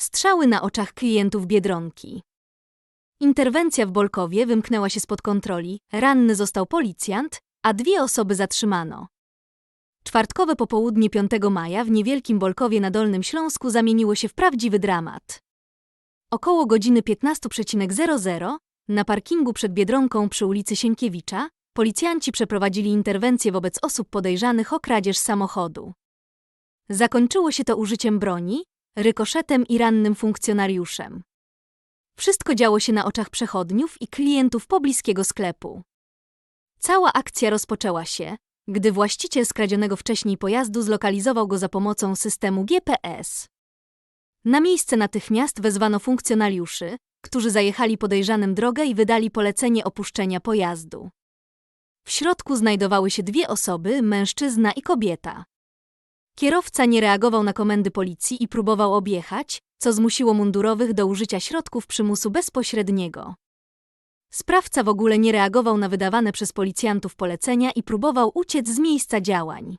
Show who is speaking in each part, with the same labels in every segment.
Speaker 1: Strzały na oczach klientów Biedronki. Interwencja w Bolkowie wymknęła się spod kontroli, ranny został policjant, a dwie osoby zatrzymano. Czwartkowe popołudnie 5 maja w niewielkim Bolkowie na Dolnym Śląsku zamieniło się w prawdziwy dramat. Około godziny 15.00 na parkingu przed Biedronką przy ulicy Sienkiewicza policjanci przeprowadzili interwencję wobec osób podejrzanych o kradzież samochodu. Zakończyło się to użyciem broni, rykoszetem i rannym funkcjonariuszem. Wszystko działo się na oczach przechodniów i klientów pobliskiego sklepu. Cała akcja rozpoczęła się, gdy właściciel skradzionego wcześniej pojazdu zlokalizował go za pomocą systemu GPS. Na miejsce natychmiast wezwano funkcjonariuszy, którzy zajechali podejrzanym drogę i wydali polecenie opuszczenia pojazdu. W środku znajdowały się dwie osoby, mężczyzna i kobieta. Kierowca nie reagował na komendy policji i próbował objechać, co zmusiło mundurowych do użycia środków przymusu bezpośredniego. Sprawca w ogóle nie reagował na wydawane przez policjantów polecenia i próbował uciec z miejsca działań.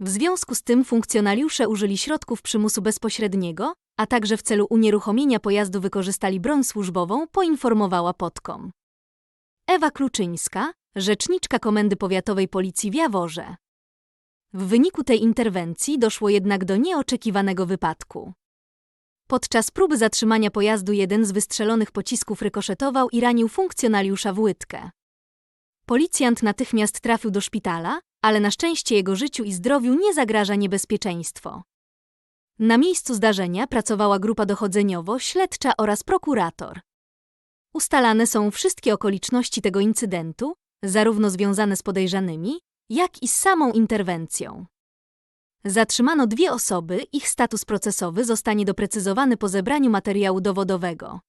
Speaker 1: W związku z tym funkcjonariusze użyli środków przymusu bezpośredniego, a także w celu unieruchomienia pojazdu wykorzystali broń służbową, poinformowała Podkom. Ewa Kluczyńska, rzeczniczka Komendy Powiatowej Policji w Jaworze. W wyniku tej interwencji doszło jednak do nieoczekiwanego wypadku. Podczas próby zatrzymania pojazdu jeden z wystrzelonych pocisków rykoszetował i ranił funkcjonariusza w łydkę. Policjant natychmiast trafił do szpitala, ale na szczęście jego życiu i zdrowiu nie zagraża niebezpieczeństwo. Na miejscu zdarzenia pracowała grupa dochodzeniowo-śledcza oraz prokurator. Ustalane są wszystkie okoliczności tego incydentu, zarówno związane z podejrzanymi, jak i samą interwencją. Zatrzymano dwie osoby, ich status procesowy zostanie doprecyzowany po zebraniu materiału dowodowego.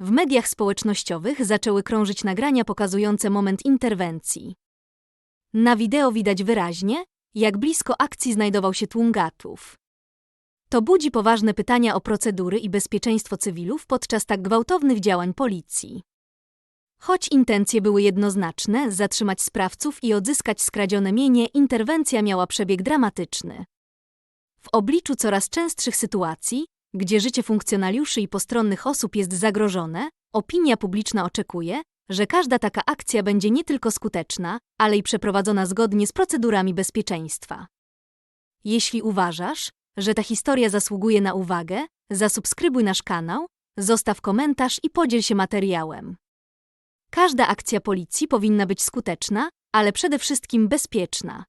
Speaker 1: W mediach społecznościowych zaczęły krążyć nagrania pokazujące moment interwencji. Na wideo widać wyraźnie, jak blisko akcji znajdował się tłum gatów. To budzi poważne pytania o procedury i bezpieczeństwo cywilów podczas tak gwałtownych działań policji. Choć intencje były jednoznaczne zatrzymać sprawców i odzyskać skradzione mienie, interwencja miała przebieg dramatyczny. W obliczu coraz częstszych sytuacji, gdzie życie funkcjonariuszy i postronnych osób jest zagrożone, opinia publiczna oczekuje, że każda taka akcja będzie nie tylko skuteczna, ale i przeprowadzona zgodnie z procedurami bezpieczeństwa. Jeśli uważasz, że ta historia zasługuje na uwagę, zasubskrybuj nasz kanał, zostaw komentarz i podziel się materiałem. Każda akcja policji powinna być skuteczna, ale przede wszystkim bezpieczna.